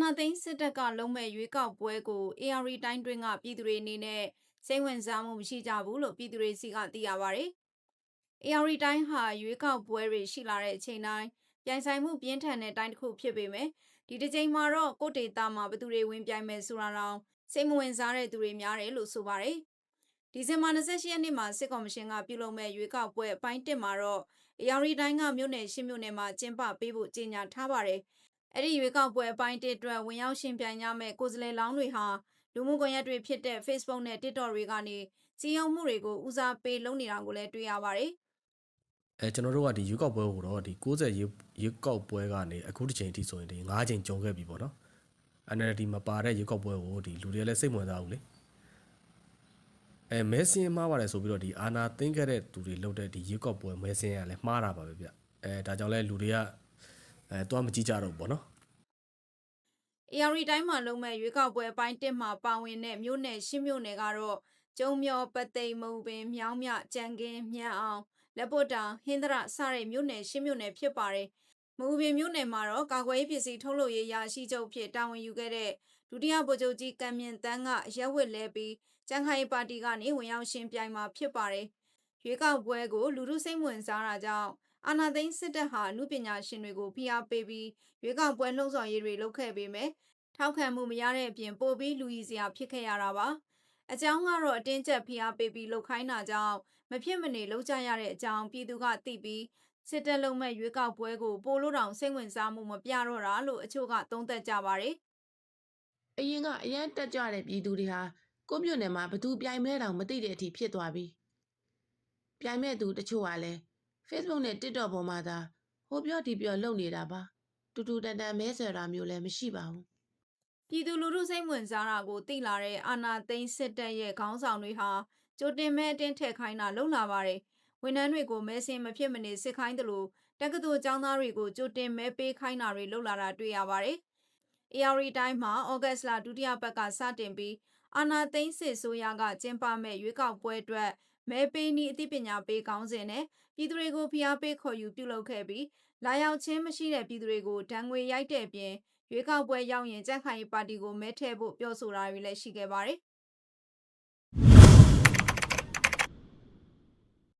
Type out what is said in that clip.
နာသိန်းစစ်တပ်ကလုံးမဲ့ရွေးကောက်ပွဲကို AR တိုင်းတွင်းကပြည်သူတွေအနေနဲ့စိတ်ဝင်စားမှုမရှိကြဘူးလို့ပြည်သူတွေစီကသိရပါဗျ။ AR တိုင်းဟာရွေးကောက်ပွဲတွေရှိလာတဲ့အချိန်တိုင်းပြိုင်ဆိုင်မှုပြင်းထန်တဲ့တိုင်းတစ်ခုဖြစ်ပေမဲ့ဒီတစ်ချိန်မှာတော့ကိုတေတာမှာဘသူတွေဝင်ပြိုင်မယ်ဆိုတာတော့စိတ်မဝင်စားတဲ့သူတွေများတယ်လို့ဆိုပါတယ်။ဒီဇင်ဘာ28ရက်နေ့မှာစစ်ကော်မရှင်ကပြုလုပ်မဲ့ရွေးကောက်ပွဲအပိုင်း1မှာတော့ AR တိုင်းကမြို့နယ်ရှင်းမြို့နယ်မှာကျင်းပပေးဖို့ကြေညာထားပါတယ်။ အဲ့ဒီရွေးကောက်ပွဲအပိုင်း1အတွက်ဝင်ရောက်ရှင်ပြိုင်ကြမဲ့ကိုယ်စားလှယ်လောင်းတွေဟာလူမှုကွန်ရက်တွေဖြစ်တဲ့ Facebook နဲ့ TikTok တွေကနေစီယုံမှုတွေကိုဦးစားပေးလုပ်နေတာကိုလည်းတွေ့ရပါတယ်။အဲကျွန်တော်တို့ကဒီရွေးကောက်ပွဲကိုတော့ဒီ60ရွေးရွေးကောက်ပွဲကနေအခုတစ်ချိန်အထိဆိုရင်ဒီ9ချိန်ကြုံခဲ့ပြီပေါ့နော် NLD မပါတဲ့ရွေးကောက်ပွဲကိုဒီလူတွေကလည်းစိတ်ဝင်စားဘူးလေအဲမဲစင်းမှားပါတယ်ဆိုပြီးတော့ဒီအာနာသိမ့်ခဲ့တဲ့သူတွေလုပ်တဲ့ဒီရွေးကောက်ပွဲမဲစင်းကလည်းမှားတာပါပဲဗျအဲဒါကြောင့်လဲလူတွေက အဲတော့မကြည့်ကြတော့ဘူးပေါ့နော် AR တိုင်းမှာလုံးမဲ့ရွေးကောက်ပွဲအပိုင်း1မှာပါဝင်တဲ့မြို့နယ်ရှင်းမြို့နယ်ကတော့ကျုံမျောပသိမ်မုံပင်မြောင်းမြကြံကင်းမြန်အောင်လက်ပုတ်တောင်ဟင်းသရစတဲ့မြို့နယ်ရှင်းမြို့နယ်ဖြစ်ပါတယ်။မူပင်မြို့နယ်မှာတော့ကာကွယ်ရေးပစ္စည်းထုတ်လုပ်ရေးရာရှိချုပ်ဖြစ်တာဝန်ယူခဲ့တဲ့ဒုတိယဗိုလ်ချုပ်ကြီးကံမြင့်တန်းကရက်ဝစ်လဲပြီးကြံခိုင်ပါတီကနေဝင်ရောက်ရှင်ပြိုင်မှာဖြစ်ပါတယ်။ ရွေးကောက်ပွဲကိုလူထုစိတ်ဝင်စားတာကြောင့်အာနာသိန်းစစ်တပ်ဟာလူပညာရှင်တွေကိုဖိအားပေးပြီးရွေးကောက်ပွဲလှုံ့ဆော်ရေးတွေလုပ်ခဲ့ပေမဲ့ထောက်ခံမှုမရတဲ့အပြင်ပိုပြီးလူကြီးစရာဖြစ်ခဲ့ရတာပါအကြောင်းကတော့အတင်းကျပ်ဖိအားပေးပြီးလှုပ်ခိုင်းတာကြောင့်မဖြစ်မနေလှုပ်ကြရတဲ့အကြောင်းပြည်သူကသိပြီးစစ်တပ်လုံးမဲ့ရွေးကောက်ပွဲကိုပိုလို့တောင်စိတ်ဝင်စားမှုမပြတော့တာလို့အချို့ကသုံးသပ်ကြပါတယ်အရင်ကအရန်တက်ကြွတဲ့ပြည်သူတွေဟာကိုယ့်မြို့နယ်မှာဘသူပြိုင်မဲတောင်မသိတဲ့အထိဖြစ်သွားပြီ ပြိုင်မဲ့သူတချို့ကလည်း Facebook နဲ့ TikTok ပေါ်မှာသာဟိုပြောဒီပြောလုပ်နေတာပါတူတူတန်တန်မဲဆွယ်တာမျိုးလည်းမရှိပါဘူးပြည်သူလူထုစိတ်ဝင်စားတာကိုသိလာတဲ့အာနာသိန်းစစ်တပ်ရဲ့ခေါင်းဆောင်တွေဟာကြိုတင်မဲအတင်းထည့်ခိုင်းတာလုံလာပါတယ်ဝန်ထမ်းတွေကိုမဲစင်မဖြစ်မနေစစ်ခိုင်းတယ်လို့တက္ကသိုလ်ကျောင်းသားတွေကိုကြိုတင်မဲပေးခိုင်းတာတွေလုံလာတာတွေ့ရပါတယ် AR တိုင်းမှာဩဂတ်စ်လဒုတိယပတ်ကစတင်ပြီးအာနာသိန်းစစ်ဆိုရကကျင်းပမဲ့ရွေးကောက်ပွဲအတွက် မဲပေးနည်းအသိပညာပေးကောင်းစဉ်နဲ့ပြည်သူတွေကိုဖိအားပေးခေါ်ယူပြုလုပ်ခဲ့ပြီးလာရောက်ချင်းမရှိတဲ့ပြည်သူတွေကိုဒဏ်ငွေရိုက်တဲ့ပြင်ရွေးကောက်ပွဲရောက်ရင်ကြက်ခိုင်ပါတီကိုမဲထည့်ဖို့ပြောဆိုတာတွေလည်းရှိခဲ့ပါတယ်